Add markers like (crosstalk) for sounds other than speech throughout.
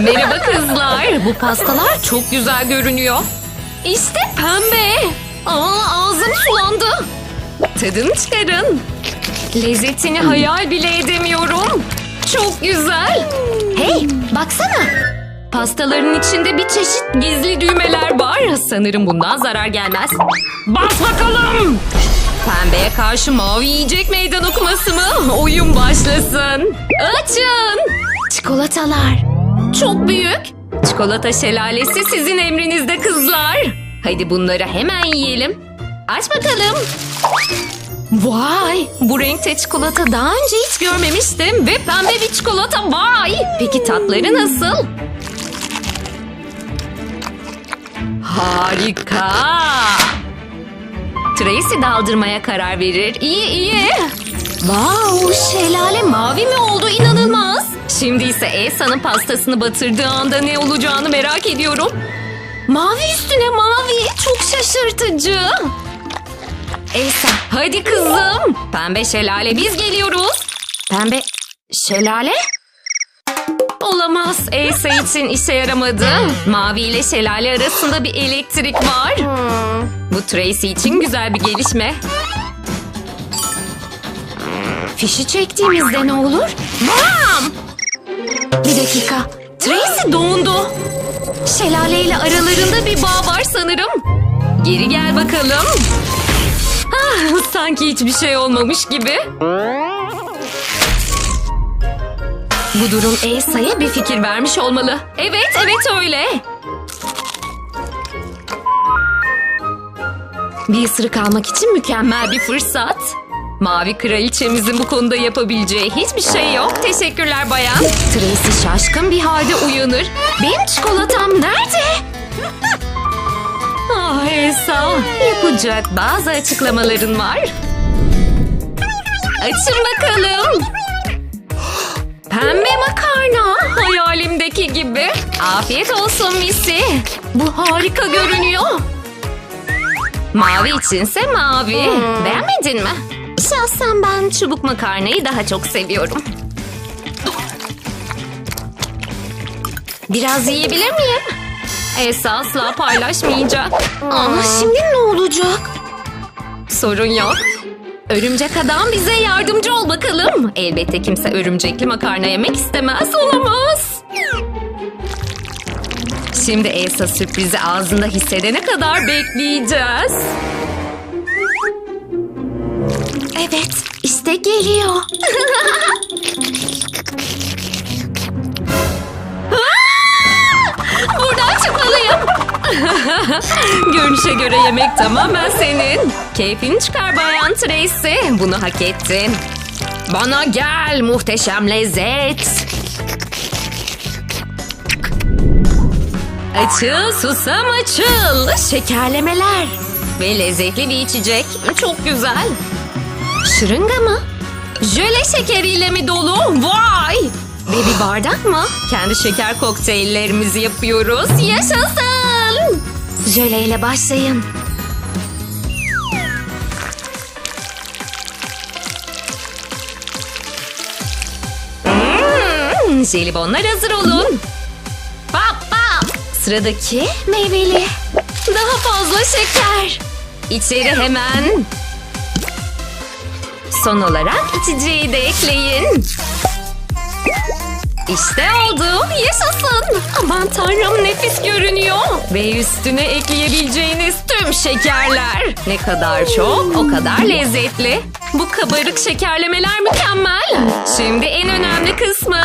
Merhaba kızlar. Bu pastalar çok güzel görünüyor. İşte pembe. Aa, ağzım sulandı. Tadını çıkarın. Lezzetini hayal bile edemiyorum. Çok güzel. Hey, baksana. Pastaların içinde bir çeşit gizli düğmeler var. Sanırım bundan zarar gelmez. Bas bakalım. Pembeye karşı mavi yiyecek meydan okuması mı? Oyun başlasın. Açın. Çikolatalar. Çok büyük. Çikolata şelalesi sizin emrinizde kızlar. Hadi bunları hemen yiyelim. Aç bakalım. Vay! Bu renkte çikolata daha önce hiç görmemiştim. Ve pembe bir çikolata vay! Peki tatları nasıl? Harika! Tracy daldırmaya karar verir. İyi iyi. Wow, şelale mavi mi oldu inanılmaz. Şimdi ise Elsa'nın pastasını batırdığı anda ne olacağını merak ediyorum. Mavi üstüne mavi. Çok şaşırtıcı. Elsa hadi kızım. Pembe şelale biz geliyoruz. Pembe şelale? Olamaz. Elsa için işe yaramadı. Mavi ile şelale arasında bir elektrik var. Bu Tracy için güzel bir gelişme. Fişi çektiğimizde ne olur? Bam! Bir dakika. Tracy dondu. Şelale ile aralarında bir bağ var sanırım. Geri gel bakalım. Ah, sanki hiçbir şey olmamış gibi. Bu durum Elsa'ya bir fikir vermiş olmalı. Evet, evet öyle. Bir ısırık almak için mükemmel bir fırsat. Mavi kraliçemizin bu konuda yapabileceği hiçbir şey yok. Teşekkürler bayan. Tracy şaşkın bir halde uyanır. Benim çikolatam nerede? (laughs) Ah Elsa, yapacak bazı açıklamaların var. Açın bakalım. (gasps) Pembe makarna. Hayalimdeki gibi. Afiyet olsun Missy. Bu harika görünüyor. Mavi içinse mavi. Beğenmedin mi? Şahsen ben çubuk makarnayı daha çok seviyorum. Biraz yiyebilir miyim? Elsa asla paylaşmayacak. Ama şimdi ne olacak? Sorun yok. Örümcek adam bize yardımcı ol bakalım. Elbette kimse örümcekli makarna yemek istemez olamaz. Şimdi Elsa sürprizi ağzında hissedene kadar bekleyeceğiz. Evet, işte geliyor. Buradan çıkmalıyım. (laughs) Görünüşe göre yemek tamamen senin. Keyfini çıkar bayan Tracy. Bunu hak ettin. Bana gel muhteşem lezzet. Açıl susam açıl. Şekerlemeler. Ve lezzetli bir içecek. Çok güzel. Şırınga mı? Jöle şekeriyle mi dolu? Vay! Ve bir (gasps) bardak mı? Kendi şeker kokteyllerimizi yapıyoruz. Yaşasın! Jöleyle başlayın. Hmm, jelibonlar hazır olun. Bap bap. Sıradaki meyveli. Daha fazla şeker. İçeri hemen. Son olarak içeceği de ekleyin. İşte oldu. Yaşasın. Aman tanrım nefis görünüyor. Ve üstüne ekleyebileceğiniz tüm şekerler. Ne kadar çok o kadar lezzetli. Bu kabarık şekerlemeler mükemmel. Şimdi en önemli kısmı.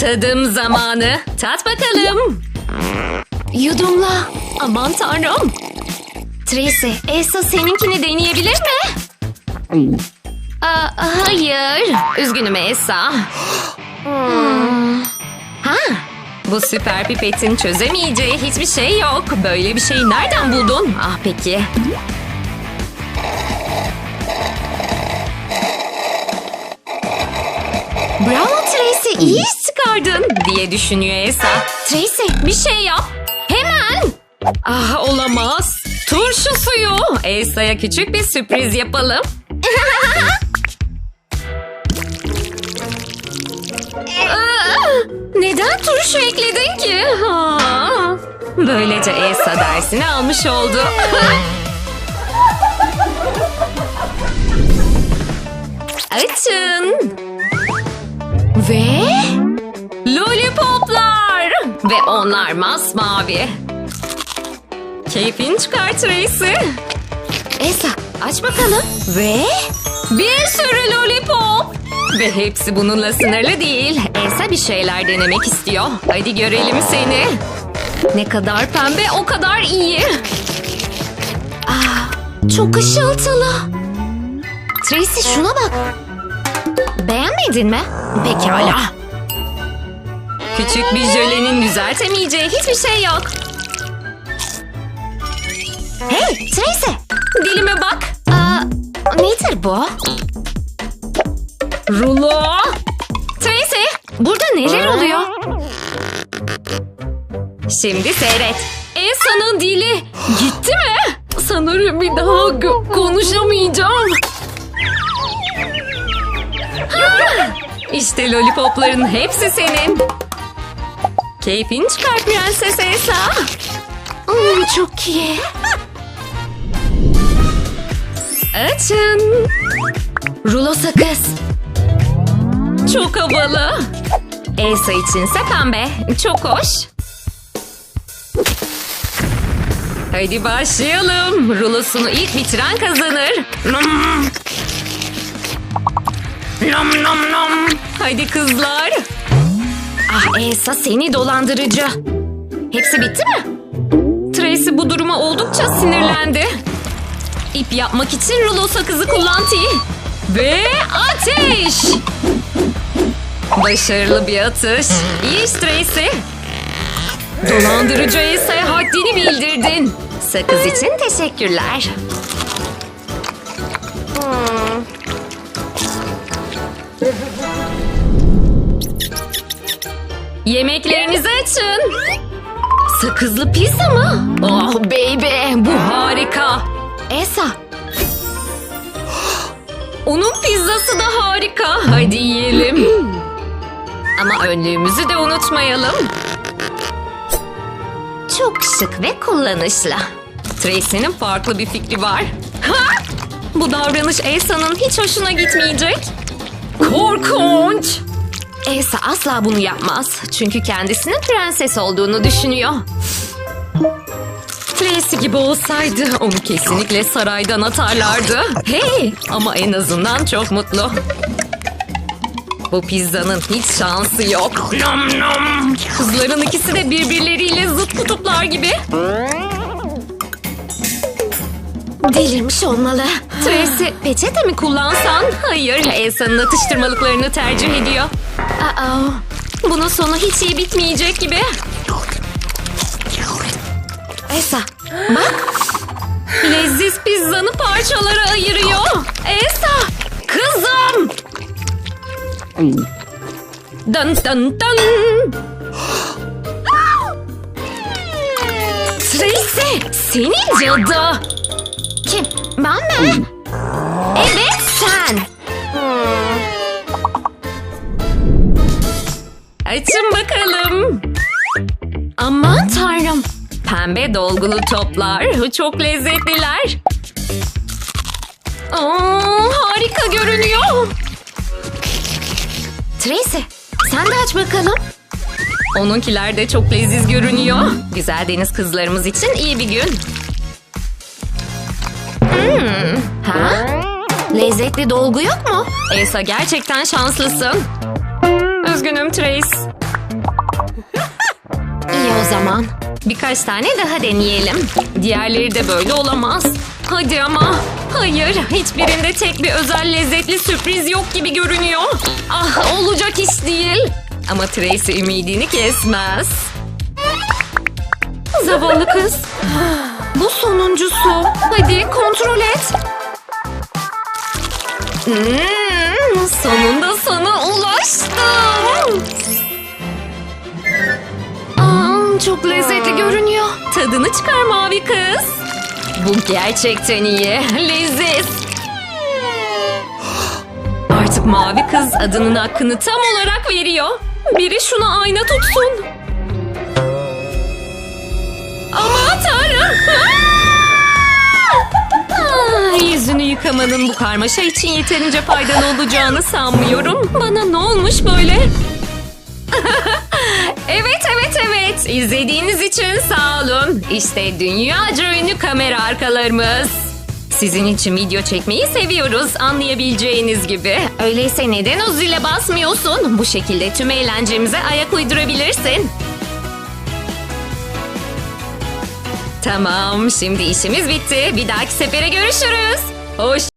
Tadım zamanı. Tat bakalım. Yudumla. Aman tanrım. Tracy, Elsa seninkini deneyebilir mi? Hayır. Üzgünüm Elsa. Hmm. Ha, bu süper pipetin çözemeyeceği hiçbir şey yok. Böyle bir şeyi nereden buldun? Ah peki. Bravo Tracy, iyi iş çıkardın diye düşünüyor Elsa. Tracy, bir şey yap. Hemen. Ah olamaz. Turşu suyu. Elsa'ya küçük bir sürpriz yapalım. Neden turşu ekledin Böylece Elsa dersini almış oldu. Açın. Ve lollipoplar. Ve onlar masmavi. Keyfin çıkar Tracy. Elsa aç bakalım. Ve bir sürü lollipop. Ve hepsi bununla sınırlı değil. Elsa bir şeyler denemek istiyor. Hadi görelim seni. Ne kadar pembe o kadar iyi. Aa, çok ışıltılı. Tracy şuna bak. Beğenmedin mi? Pekala. Küçük bir jölenin düzeltemeyeceği hiçbir şey yok. Hey Tracy. Dilime bak. Aa, nedir bu? Rulo. Burada neler oluyor? Şimdi seyret. Elsa'nın dili gitti mi? Sanırım bir daha konuşamayacağım. Ha! İşte lollipopların hepsi senin. Keyfin çıkar Prenses Elsa. Hmm, çok iyi. Açın. Rulo sakız. Çok havalı. Elsa içinse pembe. Çok hoş. Hadi başlayalım. Rulosunu ilk bitiren kazanır. Nom. Nom nom nom. Hadi kızlar. Ah Elsa seni dolandırıcı. Hepsi bitti mi? Tracy bu duruma oldukça sinirlendi. İp yapmak için rulo sakızı kullan T. Ve ateş! Başarılı bir atış. İyi iş Tracy. Dolandırıcı Elsa'ya haddini bildirdin. Sakız için teşekkürler. Hmm. Yemeklerinizi açın. Sakızlı pizza mı? Oh baby bu harika. Esa. (gasps) Onun pizzası da harika. Hadi yiyelim. Ama önlüğümüzü de unutmayalım. Çok şık ve kullanışlı. Tracy'nin farklı bir fikri var. Ha! Bu davranış Elsa'nın hiç hoşuna gitmeyecek. Korkunç! Elsa asla bunu yapmaz. Çünkü kendisinin prenses olduğunu düşünüyor. Tracy gibi olsaydı onu kesinlikle saraydan atarlardı. Hey! Ama en azından çok mutlu. Bu pizzanın hiç şansı yok. Nom nom. Kızların ikisi de birbirleriyle zıt kutuplar gibi. Delirmiş olmalı. Tracy peçete mi kullansan? Hayır, Elsa'nın atıştırmalıklarını tercih ediyor. Aa, bunun sonu hiç iyi bitmeyecek gibi. Elsa, bak. Leziz pizzanı parçalara ayırıyor. Elsa, Dın dın dın. Tracy, seni cadı. Kim? Ben mi? Evet sen. Açın bakalım. Aman tanrım. Pembe dolgulu toplar. Çok lezzetliler. Aa, harika görünüyor. Tracy sen de aç bakalım. Onunkiler de çok leziz görünüyor. Güzel deniz kızlarımız için iyi bir gün. Hmm, ha? Lezzetli dolgu yok mu? Elsa gerçekten şanslısın. Üzgünüm Trace. (laughs) İyi o zaman. Birkaç tane daha deneyelim. Diğerleri de böyle olamaz. Hadi ama. Hayır, hiçbirinde tek bir özel lezzetli sürpriz yok gibi görünüyor. Ah, olacak iş değil. Ama Tracy ümidini kesmez. Zavallı kız. Bu sonuncusu. Hadi kontrol et. Hmm, sonunda sana ulaştım. çok lezzetli görünüyor. Tadını çıkar mavi kız. Bu gerçekten iyi. (laughs) Leziz. Artık mavi kız adının hakkını tam olarak veriyor. Biri şuna ayna tutsun. Ama tanrım. Yüzünü yıkamanın bu karmaşa için yeterince faydalı olacağını sanmıyorum. Bana ne olmuş böyle? (laughs) evet. İzlediğiniz için sağ olun. İşte dünyaca ünlü kamera arkalarımız. Sizin için video çekmeyi seviyoruz anlayabileceğiniz gibi. Öyleyse neden o zile basmıyorsun? Bu şekilde tüm eğlencemize ayak uydurabilirsin. Tamam, şimdi işimiz bitti. Bir dahaki sefere görüşürüz. Hoş